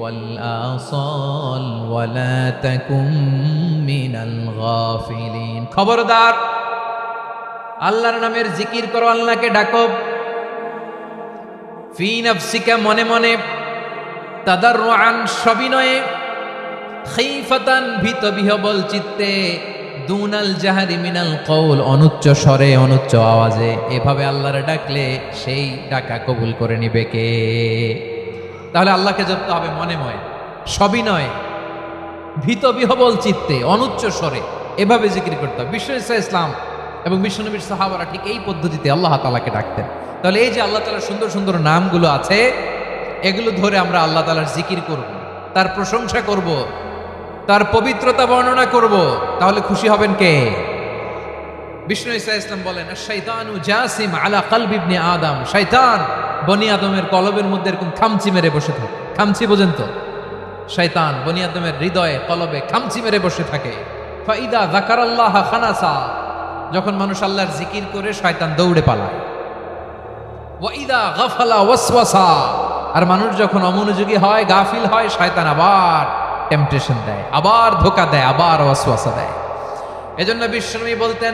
والآصال ولا تكن من الغافلين খবরদার আল্লাহর নামের জিকির করো আল্লাহকে ডাকো ফি নফসিকা মনে মনে তাদাররুআন সবিনয়ে খাইফাতান ভীত বিহবল চিত্তে দুনাল জাহারি মিনাল কৌল অনুচ্চ স্বরে অনুচ্চ আওয়াজে এভাবে আল্লাহরে ডাকলে সেই ডাকা কবুল করে নিবে কে তাহলে আল্লাহকে জপতে হবে মনে মনে সবিনয় ভীত বিহবল চিত্তে, অনুচ্চ স্বরে, এভাবে জিকির করতে হবে। বিশ্ব ইসা ইসলাম এবং বিশ্বনবীর সাহাবারা ঠিক এই পদ্ধতিতে আল্লাহ তালাকে ডাকতেন। তাহলে এই যে আল্লাহ তালার সুন্দর সুন্দর নামগুলো আছে, এগুলো ধরে আমরা আল্লাহ তালার জিকির করব, তার প্রশংসা করব, তার পবিত্রতা বর্ণনা করব। তাহলে খুশি হবেন কে? বিষ্ণু ইসা ইসলাম বলেন শৈতানু জাসিম আলা কালব ইবনে আদম। শৈতান বনি আদমের কলবের মধ্যে এরকম খামচি মেরে বসে থাকে। খামচি বোঝেন তো? শৈতান বনি আদমের হৃদয়ে কলবে খামচি মেরে বসে থাকে। ফাইদা জাকারাল্লাহ খানাসা। যখন মানুষ আল্লাহর জিকির করে, শয়তান দৌড়ে পালায়। ওয়াইদা গাফালা ওয়াসওয়াসা। আর মানুষ যখন অমনোযোগী হয়, গাফিল হয়, শয়তান আবার টেম্পটেশন দেয়, আবার ধোকা দেয়, আবার ওয়াসওয়াসা দেয়। এজন্য বিশ্বনবী বলতেন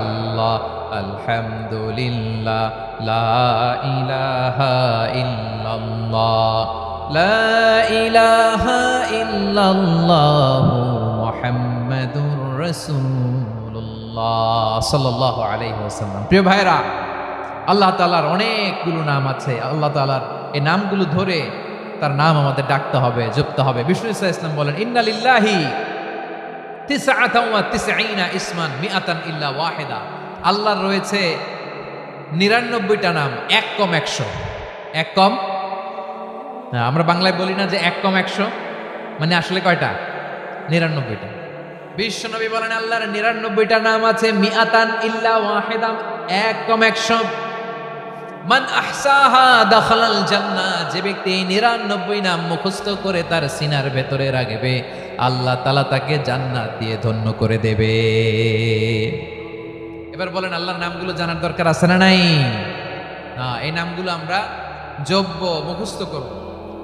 আল্লাহ আলহামদুলিল্লাহ, লা ইলাহা ইল্লাল্লাহ, লা ইলাহা ইল্লাল্লাহ মুহাম্মাদুর রাসূলুল্লাহ সাল্লাল্লাহু আলাইহি ওয়াসাল্লাম। প্রিয় ভাইরা আল্লাহ তাআলার অনেকগুলো নাম আছে। আল্লাহ তাআলার এই নামগুলো ধরে তার নাম আমাদের ডাকতে হবে, জপতে হবে। ইসা ইসলাম বলেন ইন্নালিল্লাহি ইসমান মিআতান ইল্লা ওয়াহিদা। আল্লাহর রয়েছে নিরানব্বইটা নাম, এক কম একশো। এক কম? আমরা বাংলায় বলি না যে এক কম একশো মানে আসলে কয়টা? নিরানব্বইটা। বিশ্বনবী বলেন, আল্লাহর নিরানব্বইটা নাম আছে মিয়াতান ইল্লা ওয়াহেদাম এক কম একশো। মান আহসাহা দখলাল জান্না যে ব্যক্তি এই নিরানব্বই নাম মুখস্থ করে তার সিনার ভেতরে রাখবে, আল্লাহ তালা তাকে জান্নাত দিয়ে ধন্য করে দেবে। এবার বলেন, আল্লাহর নামগুলো জানার দরকার আছে না নাই? না, এই নামগুলো আমরা যোগ্য মুখস্থ করব।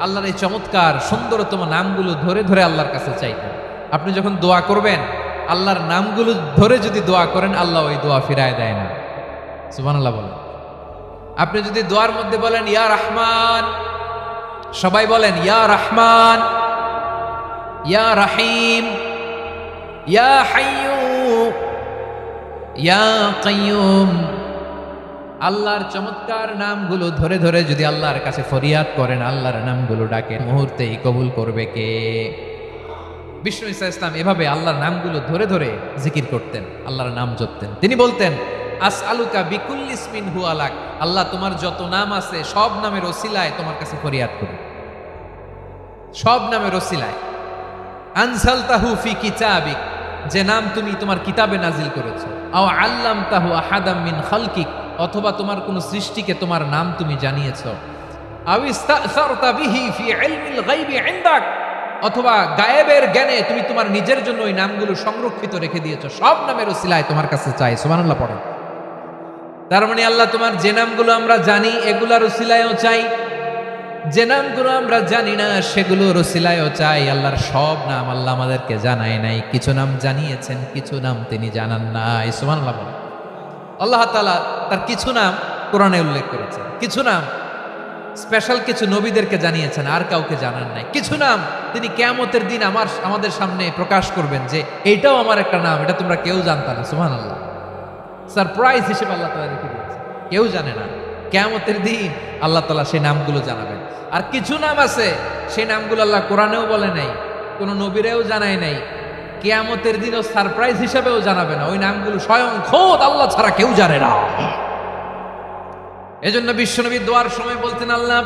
আল্লাহর এই চমৎকার, সুন্দরতম নামগুলো ধরে ধরে আল্লাহর কাছে চাইতেন। আপনি যখন দোয়া করবেন, আল্লাহর নামগুলো ধরে যদি দোয়া করেন, আল্লাহ ওই দোয়া ফিরায় দেয় না। সুবান আল্লাহ বলেন। আপনি যদি দোয়ার মধ্যে বলেন, ইয়া রহমান, সবাই বলেন, ইয়া রহমান, ইয়া রাহিম, ইয়া হাইয়ু, ইয়া কাইয়ুম আল্লাহর চমৎকার নামগুলো ধরে ধরে যদি আল্লাহর কাছে ফরিয়াদ করেন, আল্লাহর নামগুলো ডাকেন, মুহূর্তেই কবুল করবে কে? বিষ্ণু ইসা ইসলাম এভাবে আল্লাহর নামগুলো ধরে ধরে জিকির করতেন, আল্লাহর নাম জপতেন। তিনি বলতেন আস আলুকা বিকুল ইসমিন হু আলাক আল্লাহ তোমার যত নাম আছে সব নামের ওসিলায় তোমার কাছে ফরিয়াদ করি সব নামের ওসিলায়। আনসাল তাহু ফি কিতাবিক। যে নাম তুমি তোমার কিতাবে নাজিল করেছ। আও আল্লাম তাহু আহাদাম মিন খালকিক। অথবা তোমার কোন সৃষ্টিকে তোমার নাম তুমি জানিয়েছো। অথবা গায়েবের জ্ঞানে তুমি তোমার নিজের জন্য ওই নামগুলো সংরক্ষিত রেখে দিয়েছ। সব নামের ওসিলায় তোমার কাছে চাই। সুবহানাল্লাহ পড়ো। তার মানে আল্লাহ তোমার যে নামগুলো আমরা জানি, এগুলার ওসিলায়ও চাই। যে নামগুলো আমরা জানি না সেগুলো রসিলায়ও চাই। আল্লাহর সব নাম আল্লাহ আমাদেরকে জানায় নাই। কিছু নাম জানিয়েছেন, কিছু নাম তিনি জানান নাই। সুমান আল্লাহ। আল্লাহ তালা তার কিছু নাম কোরআনে উল্লেখ করেছেন কিছু নাম স্পেশাল কিছু নবীদেরকে জানিয়েছেন, আর কাউকে জানান নাই। কিছু নাম তিনি কেয়ামতের দিন আমার, আমাদের সামনে প্রকাশ করবেন যে, এইটাও আমার একটা নাম, এটা তোমরা কেউ জানতা না। সুমান আল্লাহ সারপ্রাইজ হিসেবে আল্লাহ তালা রেখে দিয়েছে। কেউ জানে না। কেয়ামতের দিন আল্লাহ তালা সেই নামগুলো জানাবেন। আর কিছু নাম আছে, সেই নামগুলো আল্লাহ কোরআনেও বলে নাই, কোনো নবীরাও জানায় নাই। কেয়ামতের দিনও সারপ্রাইজ হিসাবেও জানাবে না। ওই নামগুলো স্বয়ং খোদ আল্লাহ ছাড়া কেউ জানে না। এজন্য বিশ্বনবী দোয়ার সময় বলতেন, আল্লাহ,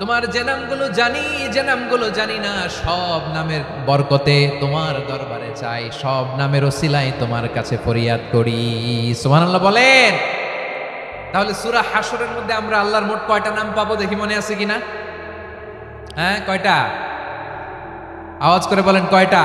তোমার যে নামগুলো জানি, যে নামগুলো জানি না, সব নামের বরকতে তোমার দরবারে চাই, সব নামের ওসিলাই তোমার কাছে ফরিয়াদ করি। সুমান আল্লাহ বলেন। তাহলে সুরা হাসরের মধ্যে আমরা আল্লাহর মোট কয়টা নাম পাবো দেখি মনে আছে কিনা? হ্যাঁ কয়টা? আওয়াজ করে বলেন, কয়টা?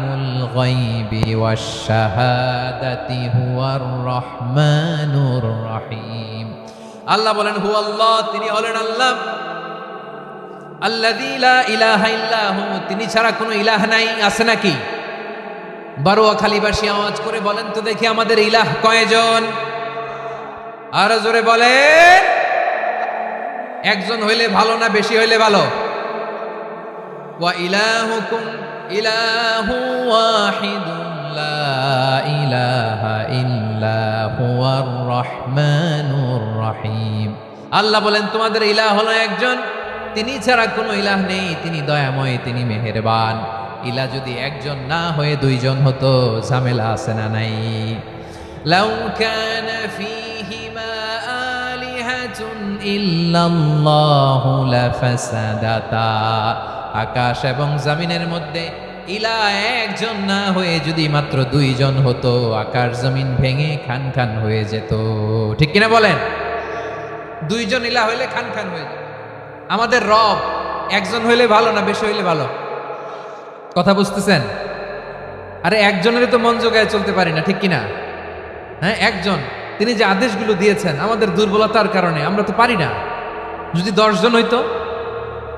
الغيب والشهادة هو الرحمن الرحيم আল্লাহ বলেন হু আল্লাহ তিনি হলেন আল্লাহ আল্লাযী লা ইলাহা ইল্লা হু তিনি ছাড়া কোনো ইলাহ নাই আছে নাকি বারোয়া খালিবাসী আওয়াজ করে বলেন তো দেখি আমাদের ইলাহ কয়জন আর জোরে বলেন একজন হইলে ভালো না বেশি হইলে ভালো ওয়া ইলাহুকুম ইলাহু ওয়াহিদুন লা ইলাহা ইল্লা হুয়ার রহমানুর রহিম। আল্লাহ বলেন, তোমাদের ইলাহ হলো একজন। তিনি ছাড়া কোনো ইলাহ নেই। তিনি দয়াময়, তিনি মেহেরবান। ইলা যদি একজন না হয়ে দুইজন হতো, ঝামেলা আছে না নাই। লাউ কানা ফীহিমা আলিহাতুন ইল্লাল্লাহু লাফাসাদাতা। আকাশ এবং জামিনের মধ্যে ইলা একজন না হয়ে যদি মাত্র দুইজন হতো আকাশ জমিন ভেঙে খান খান হয়ে যেত। ঠিক কিনা বলেন? দুইজন ইলা হইলে খান খান হয়ে যেত। আমাদের রব একজন হইলে ভালো না বেশি হইলে ভালো? কথা বুঝতেছেন? আরে একজনেরই তো মন জোগায় চলতে পারি না, ঠিক কিনা? হ্যাঁ একজন। তিনি যে আদেশগুলো দিয়েছেন, আমাদের দুর্বলতার কারণে আমরা তো পারি না। যদি দশজন হইতো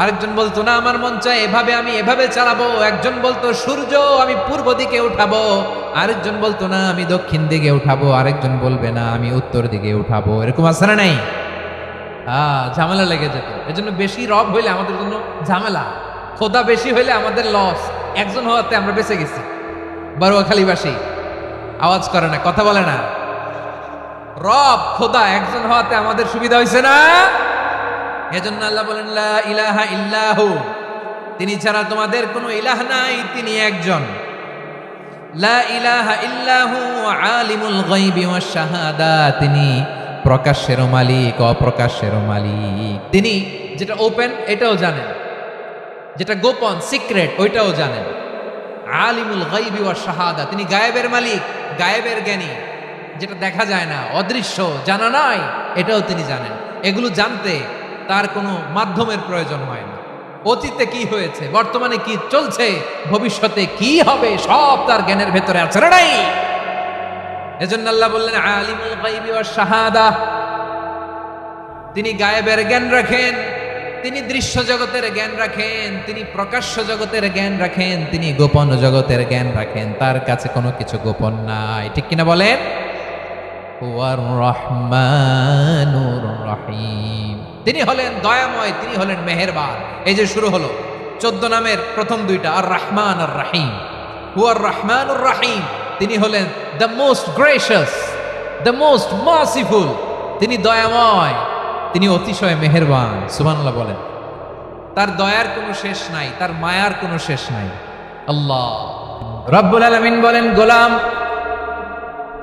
আরেকজন বলতো, না, আমার মন চায় এভাবে আমি এভাবে চালাবো। একজন বলতো, সূর্য, আমি পূর্ব দিকে উঠাবো। আরেকজন বলতো, না, আমি দক্ষিণ দিকে উঠাবো। আরেকজন বলবে, না, আমি উত্তর দিকে উঠাবো। এরকম আছে না নাই? আহ ঝামেলা লেগে যেত। এজন্য বেশি রব হইলে আমাদের জন্য ঝামেলা। খোদা বেশি হইলে আমাদের লস। একজন হওয়াতে আমরা বেঁচে গেছি। বারুয়াখালীবাসী আওয়াজ করে না, কথা বলে না। রব, খোদা, একজন হওয়াতে আমাদের সুবিধা হয়েছে না? এজন্য আল্লাহ বলেন, লা ইলাহা ইল্লাহু। তিনি ছাড়া তোমাদের কোনো ইলাহ নাই, তিনি একজন। লা ইলাহা ইল্লাহু আলিমুল গায়বি ওয়াশ শাহাদা। তিনি প্রকাশ্যের মালিক অপ্রকাশ্যের মালিক। তিনি যেটা ওপেন, এটাও জানেন। যেটা গোপন, সিক্রেট, ওইটাও জানেন। আলিমুল গাইবি ওয়াশ শাহাদা। তিনি গায়েবের মালিক, গায়েবের জ্ঞানী। যেটা দেখা যায় না, অদৃশ্য, জানা নাই, এটাও তিনি জানেন। এগুলো জানতে তার কোনো মাধ্যমের প্রয়োজন হয় না। অতীতে কি হয়েছে, বর্তমানে কি চলছে, ভবিষ্যতে কি হবে, সব তার জ্ঞানের ভেতরে আছে নাই? এজন্য আল্লাহ বললেন, আলিমুল গাইবি ওয়াশ শাহাদা। তিনি গায়েবের জ্ঞান রাখেন, তিনি দৃশ্য জগতের জ্ঞান রাখেন, তিনি প্রকাশ্য জগতের জ্ঞান রাখেন, তিনি গোপন জগতের জ্ঞান রাখেন। তার কাছে কোনো কিছু গোপন নাই। ঠিক কিনা বলেন? রহিম তিনি হলেন দয়াময়, তিনি হলেন মেহেরবান। এই যে শুরু হলো, চোদ্দ নামের প্রথম দুইটা আর রহমান আর রাহিম হুয়ার রহমানুর রাহিম তিনি হলেন the most gracious the most merciful তিনি দয়াময়, তিনি অতিশয় মেহেরবান, সুবহানাল্লাহ বলেন। তার দয়ার কোনো শেষ নাই, তার মায়ার কোনো শেষ নাই। আল্লাহ। রব্বুল আলামিন বলেন, গোলাম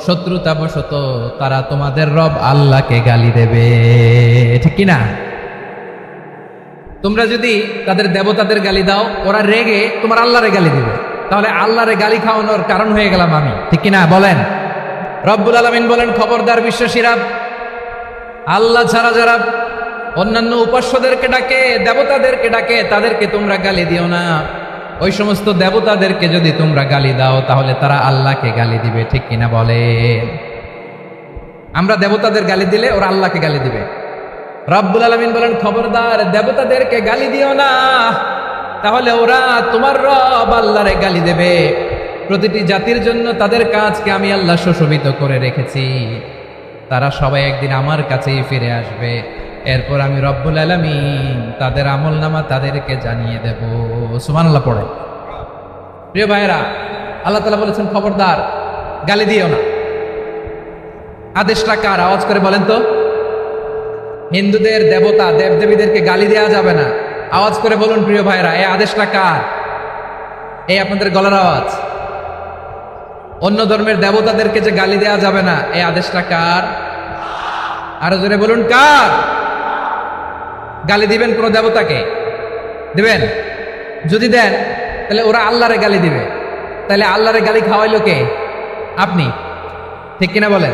শত্রুতাবশত তারা তোমাদের রব আল্লাহকে গালি দেবে। ঠিক কি না তোমরা যদি তাদের দেবতাদের গালি দাও, ওরা রেগে তোমার আল্লাহরে গালি দেবে। তাহলে আল্লাহরে গালি খাওয়ানোর কারণ হয়ে গেলাম আমি। ঠিক কি না বলেন। রব্বুল আলমিন বলেন, খবরদার বিশ্বাসীরা, আল্লাহ ছাড়া যারা অন্যান্য উপাস্যদেরকে ডাকে, দেবতাদেরকে ডাকে, তাদেরকে তোমরা গালি দিও না। ওই সমস্ত দেবতাদেরকে যদি তোমরা গালি দাও, তাহলে তারা আল্লাহকে গালি দিবে, ঠিক কিনা বলে? আমরা দেবতাদের গালি দিলে ওরা আল্লাহকে গালি দিবে। রব্বুল আলমিন বলেন, খবরদার, দেবতাদেরকে গালি দিও না। তাহলে ওরা তোমার রব আল্লাহরে গালি দেবে। প্রতিটি জাতির জন্য তাদের কাজকে আমি আল্লাহ সুশোভিত করে রেখেছি। তারা সবাই একদিন আমার কাছেই ফিরে আসবে। এরপর আমি রব্বুল আলমিন তাদের আমল নামা তাদেরকে জানিয়ে দেব। সুমান আল্লাহ পড়ে। প্রিয় ভাইয়েরা, আল্লাহ তালা বলেছেন, খবরদার, গালি দিও না। আদেশটা কার? আওয়াজ করে বলেন তো। হিন্দুদের দেবতা, দেবদেবীদেরকে গালি দেওয়া যাবে না। আওয়াজ করে বলুন, প্রিয় ভাইরা এই আদেশটা কার? এই আপনাদের গলার আওয়াজ। অন্য ধর্মের দেবতাদেরকে যে গালি দেওয়া যাবে না, এই আদেশটা কার? আরও জোরে বলুন, কার? গালি দিবেন কোনো দেবতাকে? দেবেন? যদি দেন, তাহলে ওরা আল্লাহরে গালি দিবে। তাহলে আল্লাহরে গালি খাওয়াইলো কে? আপনি। ঠিক কিনা বলেন?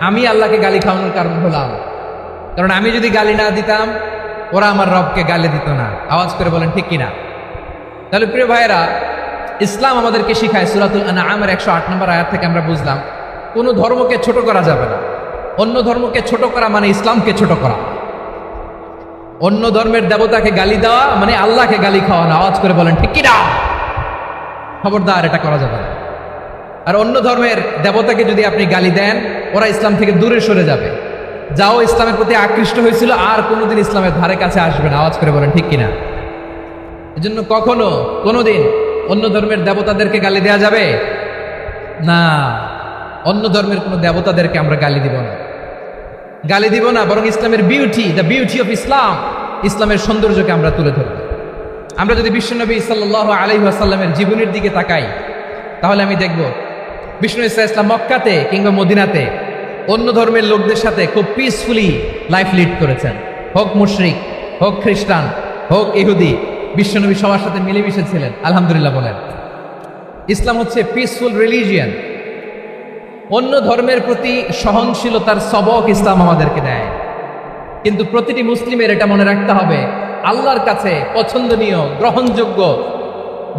আমি আল্লাহকে গালি খাওয়ানোর কারণ হলাম। কারণ আমি যদি গালি না দিতাম, ওরা আমার রবকে গালি দিত না। আওয়াজ করে বলেন, ঠিক কিনা? তাহলে প্রিয় ভাইয়েরা, ইসলাম আমাদেরকে শিখায় সুরাতুল আনামের একশো আট নম্বর আয়াত থেকে আমরা বুঝলাম, কোনো ধর্মকে ছোট করা যাবে না। অন্য ধর্মকে ছোট করা মানে ইসলামকে ছোট করা। অন্য ধর্মের দেবতাকে গালি দেওয়া মানে আল্লাহকে গালি খাওয়ানো, আওয়াজ করে বলেন, ঠিক কিনা? খবরদার, এটা করা যাবে না। আর অন্য ধর্মের দেবতাকে যদি আপনি গালি দেন, ওরা ইসলাম থেকে দূরে সরে যাবে। যাও, ইসলামের প্রতি আকৃষ্ট হয়েছিল, আর কোনোদিন ইসলামের ধারে কাছে আসবে না, আওয়াজ করে বলেন, ঠিক কিনা? এজন্য কখনো, কোনোদিন অন্য ধর্মের দেবতাদেরকে গালি দেওয়া যাবে? না। অন্য ধর্মের কোনো দেবতাদেরকে আমরা গালি দিব না। গালি দিব না, বরং ইসলামের beauty the beauty of Islam ইসলামের সৌন্দর্যকে আমরা তুলে ধরব। আমরা যদি বিশ্বনবী সাল্লাহ আলহি আসাল্লামের জীবনের দিকে তাকাই, তাহলে আমি দেখব বিষ্ণু ইসা ইসলাম মক্কাতে কিংবা মদিনাতে অন্য ধর্মের লোকদের সাথে খুব পিসফুলি লাইফ লিড করেছেন। হোক মুশরিক, হোক খ্রিস্টান, হোক ইহুদি বিশ্বনবী সবার সাথে মিলেমিশে ছিলেন, আলহামদুলিল্লাহ বলেন। ইসলাম হচ্ছে পিসফুল রিলিজিয়ান অন্য ধর্মের প্রতি সহনশীলতার সবক ইসলাম আমাদেরকে দেয়। কিন্তু প্রতিটি মুসলিমের এটা মনে রাখতে হবে, আল্লাহর কাছে পছন্দনীয়, গ্রহণযোগ্য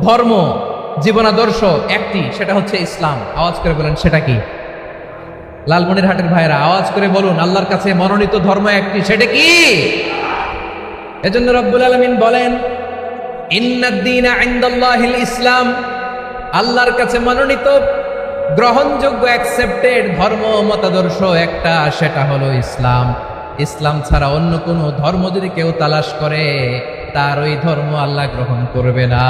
ধর্ম, জীবনাদর্শ একটি, সেটা হচ্ছে ইসলাম। আওয়াজ করে বলেন, সেটা কি? লালমনির হাটের ভাইরা আওয়াজ করে বলুন, আল্লাহর কাছে মনোনীত ধর্ম একটি, সেটা কি? এজন্য রব্বুল আলমিন বলেন, ইন্নাদ্দিন ইসলাম। আল্লাহর কাছে মনোনীত গ্রহণযোগ্য অ্যাকসেপ্টেড ধর্ম মতাদর্শ একটা সেটা হলো ইসলাম ইসলাম ছাড়া অন্য কোনো ধর্ম যদি কেউ তালাশ করে তার ওই ধর্ম আল্লাহ গ্রহণ করবে না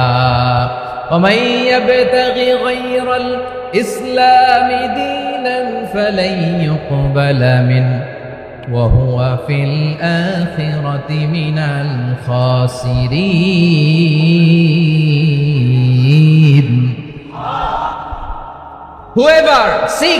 ومن يبتغ غير الإسلام دينا فلن يقبل منه وهو في الآخرة من الخاسرين Whoever seeks